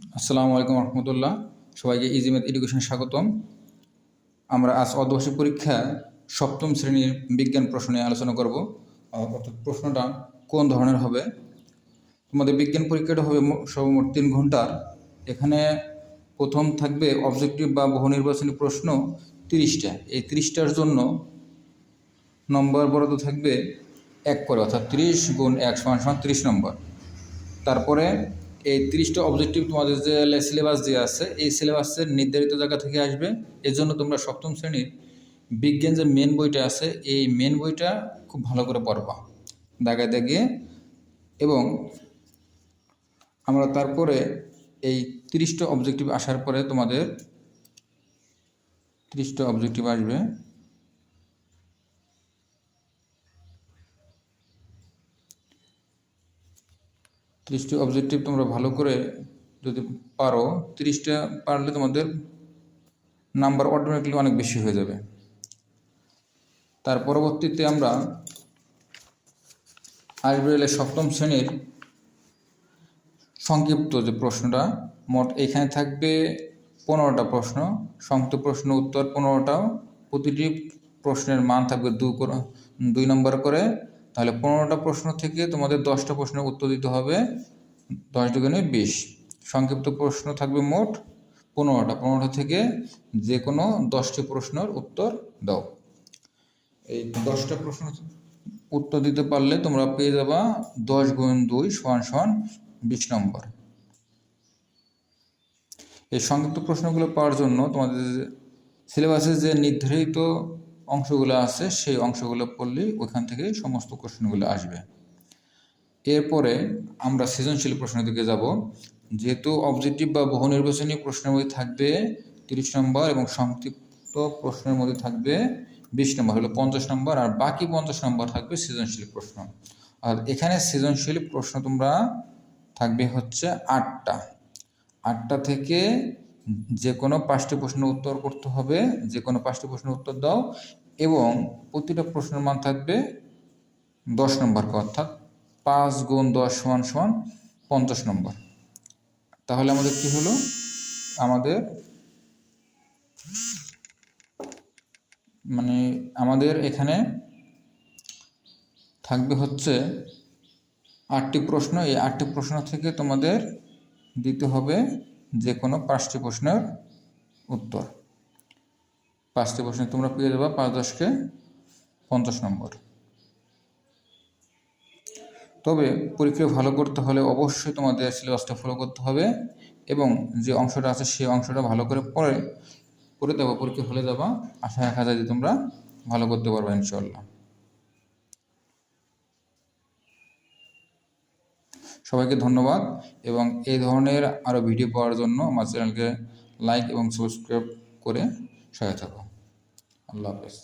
আসসালামু আলাইকুম রহমতুল্লাহ। সবাইকে ইজিমেদ এডুকেশন স্বাগতম। আমরা আজ অর্ধবার্ষিক পরীক্ষা সপ্তম শ্রেণির বিজ্ঞান প্রশ্ন নিয়ে আলোচনা করব। অর্থাৎ প্রশ্নটা কোন ধরনের হবে? তোমাদের বিজ্ঞান পরীক্ষাটা হবে সর্বমোট তিন ঘণ্টার। এখানে প্রথম থাকবে অবজেক্টিভ বা বহু নির্বাচনী প্রশ্ন তিরিশটা। এই তিরিশটার জন্য নম্বর বরাদ্দ থাকবে এক করে, অর্থাৎ তিরিশ গুণ এক সমান সমান তিরিশ নম্বর। তারপরে এই তিরিশটা অবজেক্টিভ তোমাদের যে সিলেবাস দেওয়া আছে, এই সিলেবাসের নির্ধারিত জায়গা থেকে আসবে। এর জন্য তোমরা সপ্তম শ্রেণির বিজ্ঞান যে মেন বইটা আছে, এই মেন বইটা খুব ভালো করে পড়বা। দাগায় দাগিয়ে এবং আমরা তারপরে এই তিরিশটা অবজেক্টিভ আসার পরে তোমাদের তিরিশটা অবজেক্টিভ আসবে। তিরিশটি অবজেক্টিভ তোমরা ভালো করে যদি পারো, তিরিশটা পারলে তোমাদের নাম্বার অটোমেটিকলি অনেক বেশি হয়ে যাবে। তার পরবর্তীতে আমরা আসবে এলে সপ্তম শ্রেণির সংক্ষিপ্ত যে প্রশ্নটা, মোট এখানে থাকবে পনেরোটা প্রশ্ন, সংক্ষিপ্ত প্রশ্ন উত্তর পনেরোটাও প্রতিটি প্রশ্নের মান থাকবে দু দুই নম্বর করে। তাহলে পনেরোটা প্রশ্ন থেকে তোমাদের দশটা প্রশ্নের উত্তর দিতে হবে। দশ দুগুণে বিশ। সংক্ষিপ্ত প্রশ্ন থাকবে মোট পনেরোটা। পনেরোটা থেকে যে কোনো দশটি প্রশ্নের উত্তর দাও। এই দশটা প্রশ্ন উত্তর দিতে পারলে তোমরা পেয়ে যাবা দশ গুণ দুই সমান সমান বিশ নম্বর। এই সংক্ষিপ্ত প্রশ্নগুলো পাওয়ার জন্য তোমাদের সিলেবাসে যে নির্ধারিত অংশগুলো আছে, সেই অংশগুলো পড়লে ওইখান থেকে সমস্ত প্রশ্নগুলো আসবে। এরপরে আমরা সৃজনশীল প্রশ্নের দিকে যাব। যেহেতু অবজেক্টিভ বা বহু নির্বাচনী প্রশ্নের মধ্যে থাকবে তিরিশ নম্বর এবং সংক্ষিপ্ত প্রশ্নের মধ্যে থাকবে বিশ নম্বর, হলো পঞ্চাশ নম্বর, আর বাকি পঞ্চাশ নম্বর থাকবে সৃজনশীল প্রশ্ন। আর এখানে সৃজনশীল প্রশ্ন তোমরা থাকবে হচ্ছে আটটা। আটটা থেকে যে কোনো পাঁচটি প্রশ্নের উত্তর করতে হবে, যে কোনো পাঁচটি প্রশ্নের উত্তর দাও এবং প্রতিটা প্রশ্নের মান থাকবে দশ নম্বর অর্থাৎ পাঁচ গুণ দশ সমান সমান পঞ্চাশ নম্বর। তাহলে আমাদের কি হলো? আমাদের মানে আমাদের এখানে থাকবে হচ্ছে আটটি প্রশ্ন। এই আটটি প্রশ্ন থেকে তোমাদের দিতে হবে যে কোনো পাঁচটি প্রশ্নের উত্তর। পাঁচটি প্রশ্নে তোমরা পেয়ে যাবে পাঁচ দশকে পঞ্চাশ নম্বর। তবে পরীক্ষা ভালো করতে হলে অবশ্যই তোমাদের সিলেবাসটা ফলো করতে হবে এবং যে অংশটা আছে সেই অংশটা ভালো করে পড়ে পড়ে দেবো পরীক্ষা হলে যাবা। আশা রাখা যায় যে তোমরা ভালো করতে পারবে ইনশাল্লাহ সবাইকে ধন্যবাদ এবং এই ধরনের আরও ভিডিও পাওয়ার জন্য আমার চ্যানেলকে লাইক এবং সাবস্ক্রাইব করে সহায় থাকো আল্লাহ হাফেজ।